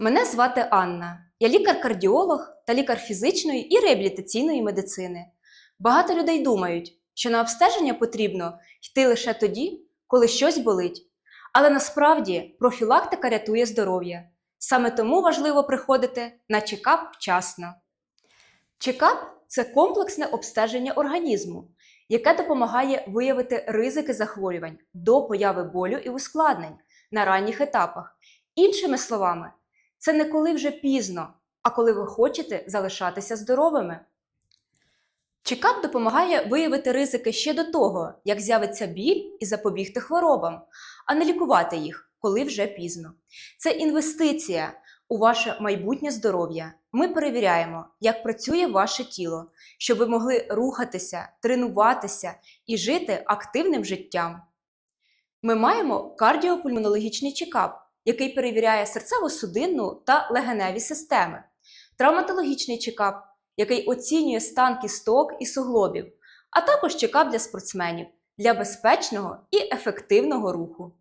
Мене звати Анна. Я лікар-кардіолог та лікар фізичної і реабілітаційної медицини. Багато людей думають, що на обстеження потрібно йти лише тоді, коли щось болить. Але насправді профілактика рятує здоров'я. Саме тому важливо приходити на чекап вчасно. Чекап це комплексне обстеження організму, яке допомагає виявити ризики захворювань до появи болю і ускладнень на ранніх етапах. Іншими словами, це не коли вже пізно, а коли ви хочете залишатися здоровими. Чекап допомагає виявити ризики ще до того, як з'явиться біль і запобігти хворобам, а не лікувати їх, коли вже пізно. Це інвестиція у ваше майбутнє здоров'я. Ми перевіряємо, як працює ваше тіло, щоб ви могли рухатися, тренуватися і жити активним життям. Ми маємо кардіопульмонологічний чекап, який перевіряє серцево-судинну та легеневі системи, травматологічний чекап, який оцінює стан кісток і суглобів, а також чекап для спортсменів для безпечного і ефективного руху.